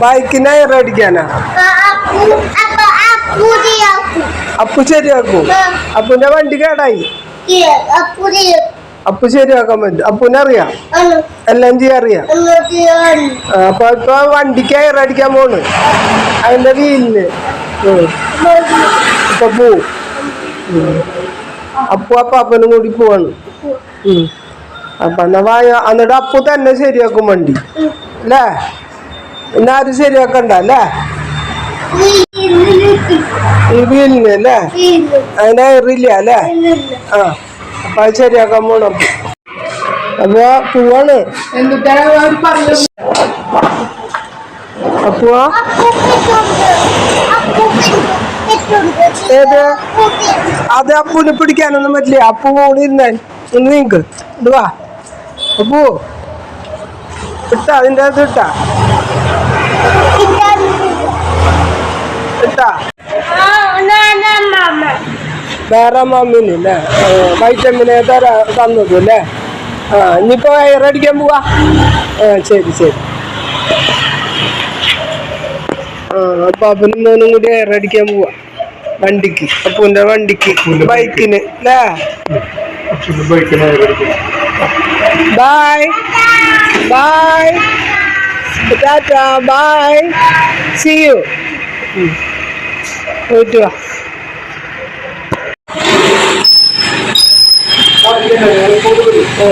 ബൈക്കിന് റേഡിക്കാനാ? അപ്പു ശരിയാക്കും. അപ്പുന്റെ വണ്ടി കേടായി. അപ്പു ശരിയാക്കാൻ പറ്റും. അപ്പുനെ അറിയാം? എല്ലാം ആ, അപ്പൊ ഇപ്പൊ വണ്ടിക്ക് എയർ അടിക്കാൻ പോണ്. അതിന്റെ വീലിന്. ഇപ്പൊ പോവും. അപ്പു അപ്പാപ്പനും കൂടി പോവാണ്. അപ്പൊ എന്നാ വായ എന്നിട്ട് അപ്പു തന്നെ ശരിയാക്കും വണ്ടി. അല്ലേ? പിന്നെ ആരും ശരിയാക്കണ്ട അല്ലേ? വീലിന് അല്ലേ? അതിന് എറിയില്ല അല്ലേ? ആ അപ്പൊ അത് ശരിയാക്കാൻ പോണം. അപ്പൊ പൂവാണ്. ഏത്? അത് അപ്പൂനെ പിടിക്കാനൊന്നും പറ്റില്ല. അപ്പു കൂടി ഇരുന്നേ ഒന്ന് നീക്ക് ഇത് വാ. അപ്പു ഇട്ടാ അതിന്റെ അത് ഇട്ടാ. വേറെ മമ്മിനില്ലേ വൈറ്റമിനെ തരാ തന്നത് അല്ലേ ആ ഇനിയിപ്പോ വയറടിക്കാൻ പോവാ. ആ ശരി ശരി. ആ അപ്പൊ അപ്പനും മോനും കൂടി വയറടിക്കാൻ പോവാ. വണ്ടിക്ക് അപ്പൂന്റെ വണ്ടിക്ക് ബൈക്കിന് അല്ലേ ബൈക്കിന് bye bye Tata, bye. See you. போயிட்டு வா ஓ